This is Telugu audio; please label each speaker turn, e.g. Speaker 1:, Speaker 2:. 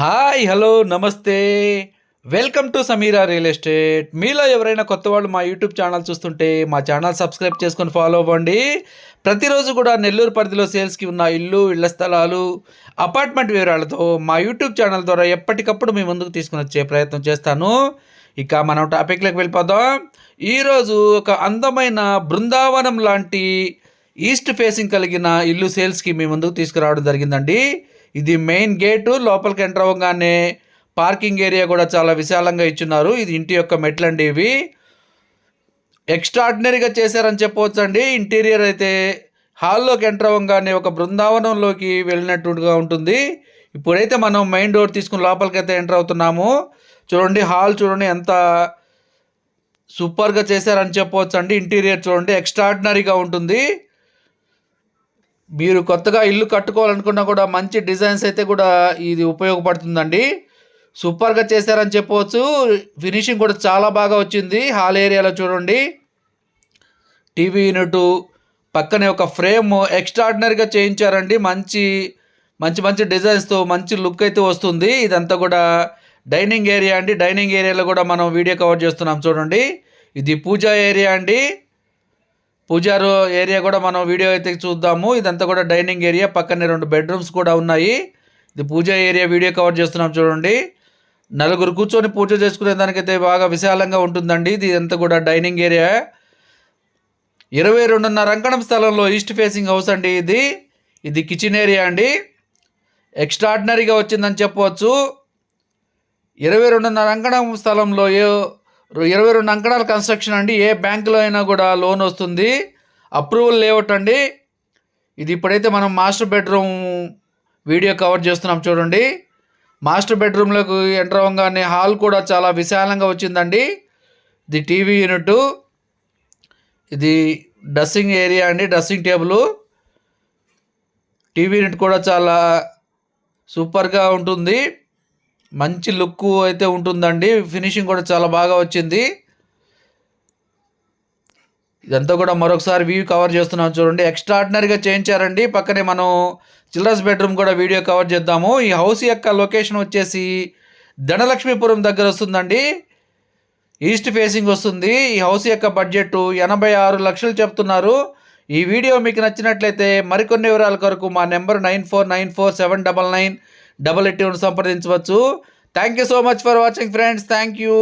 Speaker 1: హాయ్ హలో నమస్తే. Welcome to Sameera real estate. మీలో ఎవరైనా కొత్త వాళ్ళు మా యూట్యూబ్ ఛానల్ చూస్తుంటే మా ఛానల్ సబ్స్క్రైబ్ చేసుకొని ఫాలో అవ్వండి. ప్రతిరోజు కూడా నెల్లూరు పరిధిలో సేల్స్కి ఉన్న ఇల్లు ఇళ్ళ స్థలాలు అపార్ట్మెంట్ వివరాలతో మా యూట్యూబ్ ఛానల్ ద్వారా ఎప్పటికప్పుడు మీ ముందుకు తీసుకుని వచ్చే ప్రయత్నం చేస్తాను. ఇక మనం టాపిక్లోకి వెళ్ళిపోదాం. ఈరోజు ఒక అందమైన బృందావనం లాంటి ఈస్ట్ ఫేసింగ్ కలిగిన ఇల్లు సేల్స్కి మీ ముందుకు తీసుకురావడం జరిగిందండి. ఇది మెయిన్ గేటు లోపలికి ఎంటర్ అవ్వగానే పార్కింగ్ ఏరియా కూడా చాలా విశాలంగా ఇచ్చున్నారు. ఇది ఇంటి యొక్క మెట్లండి ఇవి. ఎక్స్ట్రాడినరీగా చేశారని చెప్పవచ్చు అండి ఇంటీరియర్ అయితే హాల్లోకి ఎంటర్ అవ్వగానే ఒక బృందావనంలోకి వెళ్ళినట్టుగా ఉంటుంది. ఇప్పుడైతే మనం మెయిన్ డోర్ తీసుకుని లోపలికి అయితే ఎంటర్ అవుతున్నాము. చూడండి హాల్ చూడండి ఎంత సూపర్గా చేశారని చెప్పవచ్చు అండి ఇంటీరియర్ చూడండి ఎక్స్ట్రాడినరీగా ఉంటుంది. మీరు కొత్తగా ఇల్లు కట్టుకోవాలనుకున్నా కూడా మంచి డిజైన్స్ అయితే కూడా ఇది ఉపయోగపడుతుందండి. సూపర్గా చేశారని చెప్పవచ్చు. ఫినిషింగ్ కూడా చాలా బాగా వచ్చింది. హాల్ ఏరియాలో చూడండి. టీవీ యూనిట్ పక్కనే ఒక ఫ్రేమ్ ఎక్స్ట్రాడినరీగా చేయించారండి. మంచి మంచి మంచి డిజైన్స్తో మంచి లుక్ అయితే వస్తుంది. ఇదంతా కూడా డైనింగ్ ఏరియా అండి. డైనింగ్ ఏరియాలో కూడా మనం వీడియో కవర్ చేస్తున్నాం చూడండి. ఇది పూజా ఏరియా అండి. పూజారు ఏరియా కూడా మనం వీడియో అయితే చూద్దాము. ఇదంతా కూడా డైనింగ్ ఏరియా. పక్కనే రెండు బెడ్రూమ్స్ కూడా ఉన్నాయి. ఇది పూజ ఏరియా వీడియో కవర్ చేస్తున్నాం చూడండి. నలుగురు కూర్చొని పూజ చేసుకునే దానికైతే బాగా విశాలంగా ఉంటుందండి. ఇది అంతా కూడా డైనింగ్ ఏరియా. ఇరవై రెండున్నర అంకణం స్థలంలో ఈస్ట్ ఫేసింగ్ హౌస్ అండి ఇది. ఇది కిచెన్ ఏరియా అండి. ఎక్స్ట్రాడినరీగా వచ్చిందని చెప్పవచ్చు. ఇరవై రెండున్నర అంకణం స్థలంలో ఏ ఇరవై రెండు అంకణాల కన్స్ట్రక్షన్ అండి. ఏ బ్యాంకులో అయినా కూడా లోన్ వస్తుంది. అప్రూవల్ లేఅవుట్ అండి. ఇది ఇప్పుడైతే మనం మాస్టర్ బెడ్రూమ్ వీడియో కవర్ చేస్తున్నాం చూడండి. మాస్టర్ బెడ్రూమ్లోకి ఎంటర్ అవ్వగానే హాల్ కూడా చాలా విశాలంగా వచ్చిందండి. ఇది టీవీ యూనిట్. ఇది డ్రెస్సింగ్ ఏరియా అండి డ్రెస్సింగ్ టేబుల్. టీవీ యూనిట్ కూడా చాలా సూపర్గా ఉంటుంది. మంచి లుక్ అయితే ఉంటుందండి. ఫినిషింగ్ కూడా చాలా బాగా వచ్చింది. ఇదంతా కూడా మరొకసారి వ్యూ కవర్ చేస్తున్నాం చూడండి. ఎక్స్ట్రాడినరీగా చేయించారండి పక్కనే మనం చిల్డ్రన్స్ బెడ్రూమ్ కూడా వీడియో కవర్ చేద్దాము. ఈ హౌస్ యొక్క లొకేషన్ వచ్చేసి ధనలక్ష్మీపురం దగ్గర వస్తుందండి. ఈస్ట్ ఫేసింగ్ వస్తుంది. ఈ హౌస్ యొక్క బడ్జెట్ ఎనభై ఆరు లక్షలు చెప్తున్నారు. ఈ వీడియో మీకు నచ్చినట్లయితే మరికొన్ని వివరాల కొరకు మా number nine four nine four seven double nine double eight సంప్రదించవచ్చు. Thank you so much for watching friends thank you